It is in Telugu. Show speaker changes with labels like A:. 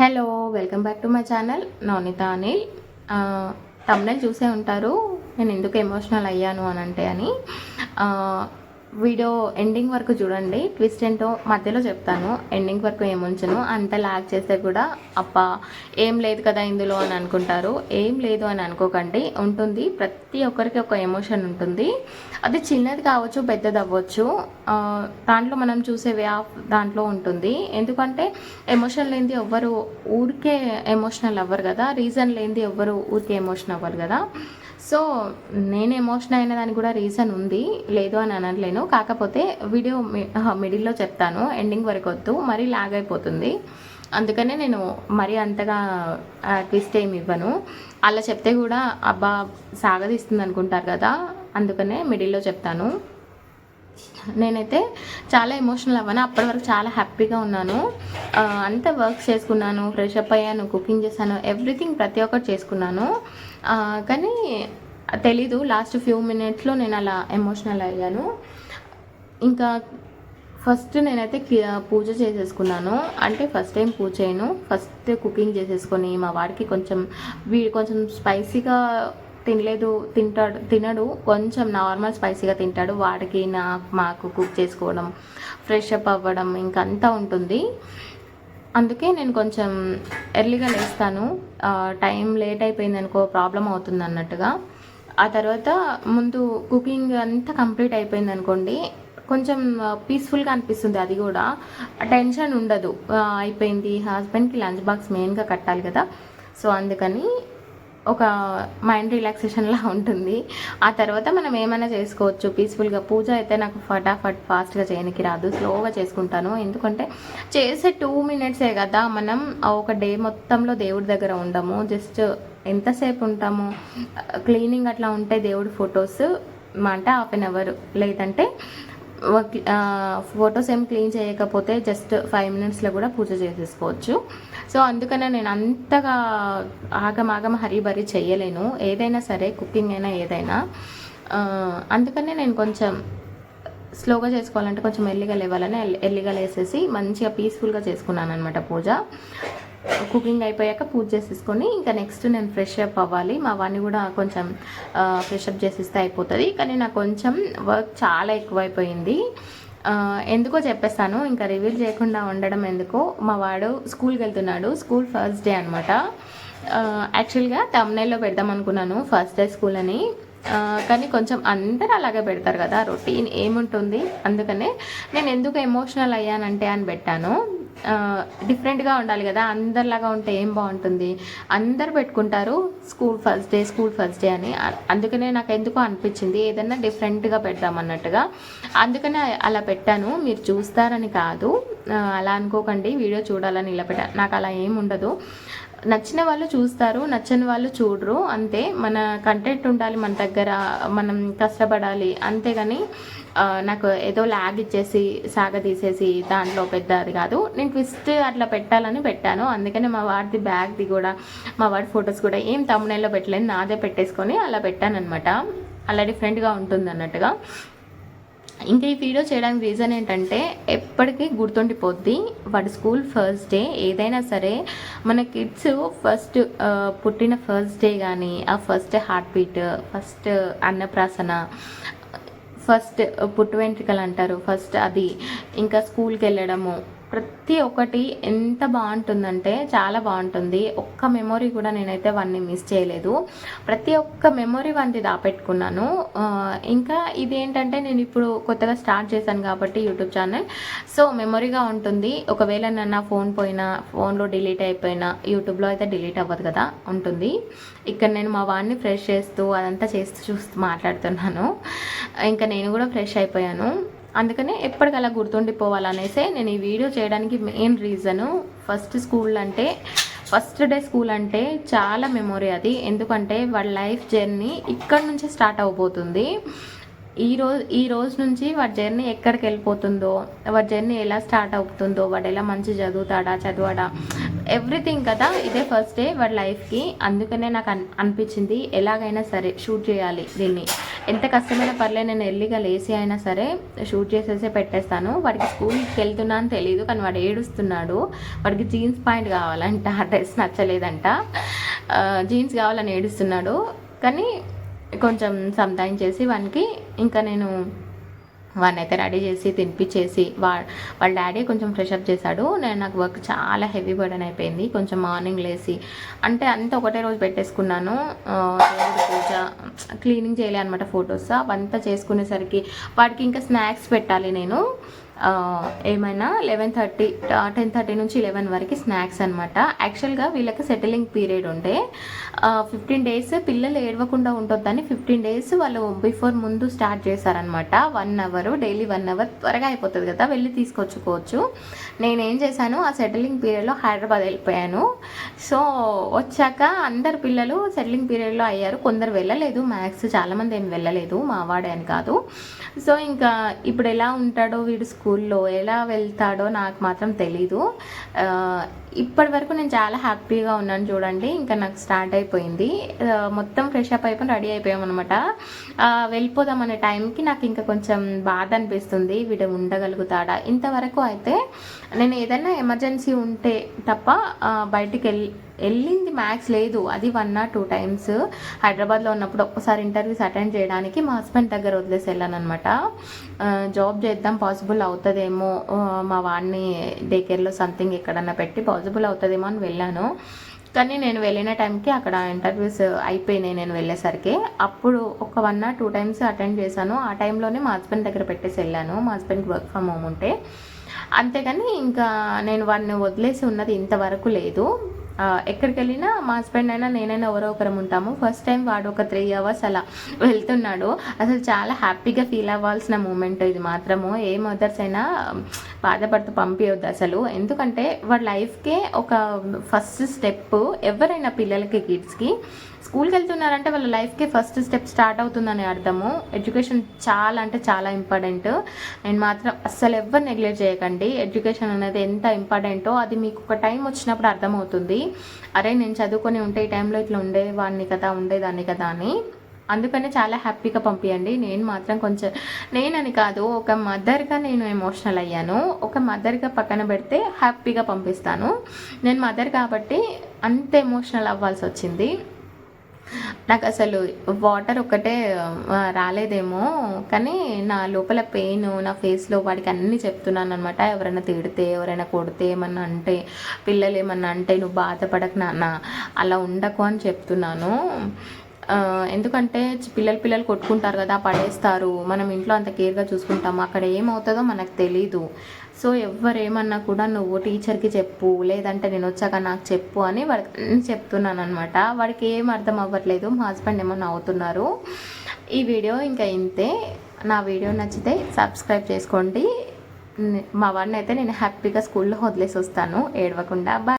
A: Hello welcome back to my channel. Navanitha Anil. Thumbnail చూసే ఉంటారు. నేను ఎందుకు ఎమోషనల్ అయ్యాను అని. అంటే అని వీడియో ఎండింగ్ వరకు చూడండి. ట్విస్ట్ ఏంటో మధ్యలో చెప్తాను. ఎండింగ్ వరకు ఏముంచను? అంత లాగ్ చేస్తే కూడా అప్ప ఏం లేదు కదా ఇందులో అని అనుకుంటారు. ఏం లేదు అని అనుకోకండి. ఉంటుంది. ప్రతి ఒక్కరికి ఒక ఎమోషన్ ఉంటుంది. అది చిన్నది కావచ్చు పెద్దది అవ్వచ్చు. దాంట్లో మనం చూసే వే ఆఫ్ దాంట్లో ఉంటుంది. ఎందుకంటే ఎమోషన్ లేనిది ఎవ్వరు ఊరికే ఎమోషనల్ అవ్వరు కదా. రీజన్ లేనిది ఎవ్వరు ఊరికే ఎమోషన్ అవ్వరు కదా. సో నేను ఎమోషన్ అయిన దానికి కూడా రీజన్ ఉంది. లేదు అని అనట్లేను కాకపోతే వీడియో మిడిల్లో చెప్తాను ఎండింగ్ వరకు వద్దు మరీ లాగ్ అయిపోతుంది. అందుకనే నేను మరీ అంతగా ట్విస్ట్ ఏమి ఇవ్వను. అలా చెప్తే కూడా అబ్బా సాగదీస్తుంది అనుకుంటారు కదా అందుకనే మిడిల్లో చెప్తాను. నేనైతే చాలా ఎమోషనల్ అవ్వను. అప్పటి వరకు చాలా హ్యాపీగా ఉన్నాను. అంత అంతా వర్క్ చేసుకున్నాను ఫ్రెష్ అప్ అయ్యాను కుకింగ్ చేశాను ఎవ్రీథింగ్ ప్రతి ఒక్కటి చేసుకున్నాను. కానీ తెలీదు లాస్ట్ ఫ్యూ మినిట్స్లో నేను అలా ఎమోషనల్ అయ్యాను. ఇంకా ఫస్ట్ నేనైతే పూజ చేసేసుకున్నాను. అంటే ఫస్ట్ టైం పూజ చేయను. ఫస్ట్ కుకింగ్ చేసేసుకొని మా వాడికి కొంచెం వీడు కొంచెం స్పైసీగా తినలేదు తింటాడు తినడు. కొంచెం నార్మల్ స్పైసీగా తింటాడు. వాడికి నా మాకు కుక్ చేసుకోవడం ఫ్రెష్ అప్ అవ్వడం ఇంకా అంతా ఉంటుంది. అందుకే నేను కొంచెం ఎర్లీగా లేస్తాను. టైం లేట్ అయిపోయింది అనుకో ప్రాబ్లం అవుతుంది అన్నట్టుగా. ఆ తర్వాత ముందు కుకింగ్ అంతా కంప్లీట్ అయిపోయింది అనుకోండి కొంచెం పీస్ఫుల్గా అనిపిస్తుంది అది కూడా. టెన్షన్ ఉండదు. అయిపోయింది హస్బెండ్కి లంచ్ బాక్స్ మెయిన్గా కట్టాలి కదా. సో అందుకని ఒక మైండ్ రిలాక్సేషన్లా ఉంటుంది. ఆ తర్వాత మనం ఏమైనా చేసుకోవచ్చు. పీస్ఫుల్గా పూజ అయితే నాకు ఫటాఫట్ ఫాస్ట్గా చేయడానికి రాదు. స్లోగా చేసుకుంటాను. ఎందుకంటే చేసే టూ మినిట్సే కదా మనం ఒక డే మొత్తంలో దేవుడి దగ్గర ఉండము. జస్ట్ ఎంతసేపు ఉంటాము? క్లీనింగ్ అట్లా ఉంటే దేవుడి ఫొటోస్ అంటే హాఫ్ అన్ అవర్ లేదంటే ఫొటోస్ ఏం క్లీన్ చేయకపోతే జస్ట్ ఫైవ్ మినిట్స్లో కూడా పూజ చేసేసుకోవచ్చు. సో అందుకనే నేను అంతగా ఆగమాగం హరిబరి చేయలేను. ఏదైనా సరే కుకింగ్ అయినా ఏదైనా. అందుకనే నేను కొంచెం స్లోగా చేసుకోవాలంటే కొంచెం ఎల్లిగా లేవాలని ఎల్- ఎల్లిగా లేసేసి మంచిగా పీస్ఫుల్గా చేసుకున్నాను అనమాట పూజ. కుకింగ్ అయిపోయాక పూజ చేసేసుకొని ఇంకా నెక్స్ట్ నేను ఫ్రెష్ అప్ అవ్వాలి. మా వాడిని కూడా కొంచెం ఫ్రెష్ అప్ చేసేస్తే అయిపోతుంది. కానీ నాకు కొంచెం వర్క్ చాలా ఎక్కువైపోయింది. ఎందుకో చెప్పేస్తాను. ఇంకా రివీల్ చేయకుండా ఉండడం ఎందుకో. మా వాడు స్కూల్కి వెళ్తున్నాడు స్కూల్ ఫస్ట్ డే అనమాట యాక్చువల్గా తమ్నైల్లో పెడదాం అనుకున్నాను. ఫస్ట్ డే స్కూల్ అని. కానీ కొంచెం అందరూ అలాగే పెడతారు కదా. రొటీన్ ఏముంటుంది? అందుకనే నేను ఎందుకు ఎమోషనల్ అయ్యానంటే అని పెట్టాను. డిఫరెంట్గా ఉండాలి కదా అందరిలాగా ఉంటే ఏం బాగుంటుంది? అందరు పెట్టుకుంటారు school first day school first day అని. అందుకనే నాకు ఎందుకో అనిపించింది ఏదన్నా డిఫరెంట్గా పెడదాం అన్నట్టుగా. అందుకనే అలా పెట్టాను మీరు చూస్తారని కాదు. అలా అనుకోకండి వీడియో చూడాలని ఇలా పెట్టా నాకు అలా ఏం ఉండదు. నచ్చిన వాళ్ళు చూస్తారు నచ్చని వాళ్ళు చూడరు. అంతే మన కంటెంట్ ఉండాలి మన దగ్గర మనం కష్టపడాలి. అంతేగాని నాకు ఏదో ల్యాగ్ ఇచ్చేసి సాగ తీసేసి దాంట్లో పెద్ద అది కాదు. నేను ట్విస్ట్ అట్లా పెట్టాలని పెట్టాను. అందుకనే మా వాడిది బ్యాగ్ది కూడా మా వాడి ఫొటోస్ కూడా ఏం తమ్మునేలో పెట్టలేదు. నాదే పెట్టేసుకొని అలా పెట్టాను అనమాట అలా డిఫరెంట్గా ఉంటుంది అన్నట్టుగా ఇంకా ఈ వీడియో చేయడానికి రీజన్ ఏంటంటే ఎప్పటికీ గుర్తుండిపోద్ది వాడి స్కూల్ ఫస్ట్ డే ఏదైనా సరే మన కిడ్స్ ఫస్ట్ పుట్టిన ఫస్ట్ డే కానీ ఆ ఫస్ట్ హార్ట్ బీట్ ఫస్ట్ అన్నప్రాసన ఫస్ట్ పుట్టు వెంట్రుకలు అంటారు ఫస్ట్ అది ఇంకా స్కూల్కి వెళ్ళడము ప్రతి ఒక్కటి ఎంత బాగుంటుందంటే చాలా బాగుంటుంది. ఒక్క మెమొరీ కూడా నేనైతే వాడిని మిస్ చేయలేదు. ప్రతి ఒక్క మెమొరీ వాడిని దాపెట్టుకున్నాను. ఇంకా ఇదేంటంటే నేను ఇప్పుడు కొత్తగా స్టార్ట్ చేశాను కాబట్టి యూట్యూబ్ ఛానల్. సో మెమొరీగా ఉంటుంది. ఒకవేళ నా- నా ఫోన్ పోయినా ఫోన్లో డిలీట్ అయిపోయినా యూట్యూబ్లో అయితే డిలీట్ అవ్వదు కదా ఉంటుంది. ఇక్కడ నేను మా వాడిని ఫ్రెష్ చేస్తూ అదంతా చేస్తూ చూస్తూ మాట్లాడుతున్నాను. ఇంకా నేను కూడా ఫ్రెష్ అయిపోయాను. అందుకనే ఎప్పటికలా గుర్తుండిపోవాలనేసే నేను ఈ వీడియో చేయడానికి మెయిన్ రీజను ఫస్ట్ స్కూల్ అంటే ఫస్ట్ డే స్కూల్ అంటే చాలా మెమొరీ అది. ఎందుకంటే వాళ్ళ లైఫ్ జర్నీ ఇక్కడ నుంచే స్టార్ట్ అవబోతుంది. ఈ రోజు ఈ రోజు నుంచి వాడి జర్నీ ఎక్కడికి వెళ్ళిపోతుందో వాడి జర్నీ ఎలా స్టార్ట్ అవుతుందో వాడు ఎలా మంచి చదువుతాడా చదవడా ఎవ్రీథింగ్ కదా ఇదే ఫస్ట్ డే వాడి లైఫ్కి అందుకనే నాకు అన్ అనిపించింది ఎలాగైనా సరే షూట్ చేయాలి దీన్ని. ఎంత కష్టమైన పర్లేదు నేను ఎల్లిగా లేసి అయినా సరే షూట్ చేసేసే పెట్టేస్తాను. వాడికి స్కూల్కి వెళ్తున్నా అని తెలియదు కానీ వాడు ఏడుస్తున్నాడు. వాడికి జీన్స్ పాయింట్ కావాలంట ఆ డ్రెస్ నచ్చలేదంట. జీన్స్ కావాలని ఏడుస్తున్నాడు. కానీ కొంచెం సంతాయం చేసి వానికి ఇంకా నేను వాడిని అయితే రెడీ చేసి తినిపించేసి వా వాళ్ళ డాడీ కొంచెం ఫ్రెష్ అప్ చేశాడు. నేను నాకు వర్క్ చాలా హెవీ బర్డన్ అయిపోయింది. కొంచెం మార్నింగ్ లేసి అంటే అంతా ఒకటే రోజు పెట్టేసుకున్నాను. పూజ క్లీనింగ్ చేయాలి అనమాట ఫొటోస్ అవంతా చేసుకునేసరికి వాడికి ఇంకా స్నాక్స్ పెట్టాలి నేను. ఏమైనా లెవెన్ థర్టీ టెన్ థర్టీ నుంచి లెవెన్ వరకు స్నాక్స్ అనమాట యాక్చువల్గా వీళ్ళకి సెటిలింగ్ పీరియడ్ ఉండే ఫిఫ్టీన్ డేస్ పిల్లలు ఏడవకుండా ఉంటుందని ఫిఫ్టీన్ డేస్ వాళ్ళు బిఫోర్ ముందు స్టార్ట్ చేశారనమాట one hour daily one hour త్వరగా అయిపోతుంది కదా వెళ్ళి తీసుకొచ్చుకోవచ్చు. నేనేం చేశాను ఆ సెటిలింగ్ పీరియడ్లో హైదరాబాద్ వెళ్ళిపోయాను. సో వచ్చాక అందరు పిల్లలు సెటిలింగ్ పీరియడ్లో అయ్యారు. కొందరు వెళ్ళలేదు మ్యాథ్స్ చాలామంది ఏం వెళ్ళలేదు మా వాడే అని కాదు. సో ఇంకా ఇప్పుడు ఎలా ఉంటాడో వీడు స్కూల్ స్కూల్లో ఎలా వెళ్తాడో నాకు మాత్రం తెలీదు. ఇప్పటి వరకు నేను చాలా హ్యాపీగా ఉన్నాను చూడండి. ఇంకా నాకు స్టార్ట్ అయిపోయింది. మొత్తం ఫ్రెష్ అప్ అయిపోయి రెడీ అయిపోయామన్నమాట. వెళ్ళిపోదాం అనే టైంకి నాకు ఇంకా కొంచెం బాధ అనిపిస్తుంది. వీడు ఉండగలుగుతాడా? ఇంతవరకు అయితే నేను ఏదైనా ఎమర్జెన్సీ ఉంటే తప్ప బయటికి వెళ్ళి వెళ్ళింది మ్యాథ్స్ లేదు. అది వన్ ఆర్ టూ టైమ్స్. హైదరాబాద్లో ఉన్నప్పుడు ఒక్కసారి ఇంటర్వ్యూస్ అటెండ్ చేయడానికి మా హస్బెండ్ దగ్గర వదిలేసి వెళ్ళాను అనమాట జాబ్ చేద్దాం పాసిబుల్ అవుతుంది అవుతుందేమో మా వాడిని డే కేర్లో సంథింగ్ ఎక్కడన్నా పెట్టి పాసిబుల్ అవుతుందేమో అని వెళ్ళాను. కానీ నేను వెళ్ళిన టైంకి అక్కడ ఇంటర్వ్యూస్ అయిపోయినాయి నేను వెళ్ళేసరికి. అప్పుడు ఒక one or two times attend చేశాను. ఆ టైంలోనే మా హస్బెండ్ దగ్గర పెట్టేసి వెళ్ళాను. మా హస్బెండ్కి వర్క్ ఫ్రమ్ హోమ్ ఉంటే. అంతేగాని ఇంకా నేను వాడిని వదిలేసి ఉన్నది ఇంతవరకు లేదు. ఎక్కడికి వెళ్ళినా మా హస్బెండ్ అయినా నేనైనా ఎవరో ఒకరం ఉంటాము. ఫస్ట్ టైం వాడు ఒక త్రీ అవర్స్ అలా వెళ్తున్నాడు. అసలు చాలా హ్యాపీగా ఫీల్ అవ్వాల్సిన మూమెంట్ ఇది మాత్రము. ఏ మదర్స్ అయినా బాధపడుతూ పంపించవద్దు అసలు. ఎందుకంటే వాళ్ళ లైఫ్కే ఒక ఫస్ట్ స్టెప్ ఎవరైనా పిల్లలకి కిడ్స్కి స్కూల్కి వెళ్తున్నారంటే వాళ్ళ లైఫ్కే ఫస్ట్ స్టెప్ స్టార్ట్ అవుతుందని అర్థము. ఎడ్యుకేషన్ చాలా అంటే చాలా ఇంపార్టెంట్. నేను మాత్రం అస్సలు ఎవరు నెగ్లెక్ట్ చేయకండి. ఎడ్యుకేషన్ అనేది ఎంత ఇంపార్టెంటో అది మీకు ఒక టైం వచ్చినప్పుడు అర్థమవుతుంది. అరే నేను చదువుకొని ఉంటే ఈ టైంలో ఇట్లా ఉండేవాడిని కదా ఉండేదాన్ని కదా అని. అందుకనే చాలా హ్యాపీగా పంపించండి నేను మాత్రం కొంచెం నేనని కాదు ఒక మదర్గా నేను ఎమోషనల్ అయ్యాను. ఒక మదర్గా పక్కన పెడితే హ్యాపీగా పంపిస్తాను. నేను మదర్ కాబట్టి అంత ఎమోషనల్ అవ్వాల్సి వచ్చింది నాకు అసలు వాటర్ ఒక్కటే రాలేదేమో. కానీ నా లోపల పెయిన్ నా ఫేస్లో వాడికి అన్నీ చెప్తున్నాను అనమాట ఎవరైనా తిడితే ఎవరైనా కొడితే ఏమన్నా అంటే పిల్లలు ఏమన్నా అంటే నువ్వు బాధపడకు నాన్న. అలా ఉండకు అని చెప్తున్నాను. ఎందుకంటే పిల్లలు పిల్లలు కొట్టుకుంటారు కదా పడేస్తారు. మనం ఇంట్లో అంత కేర్గా చూసుకుంటాము? అక్కడ ఏమవుతుందో మనకు తెలీదు. సో ఎవరేమన్నా కూడా నువ్వు టీచర్కి చెప్పు లేదంటే నేను వచ్చాక నాకు చెప్పు అని వాడికి చెప్తున్నాను అనమాట వాడికి ఏం అర్థం అవ్వట్లేదు. మా హస్బెండ్ ఏమో నవ్వుతున్నారు. ఈ వీడియో ఇంకా ఇంతే. నా వీడియో నచ్చితే సబ్స్క్రైబ్ చేసుకోండి. మా వాడిని అయితే నేను హ్యాపీగా స్కూల్లో వదిలేసి వస్తాను ఏడవకుండా. బాయ్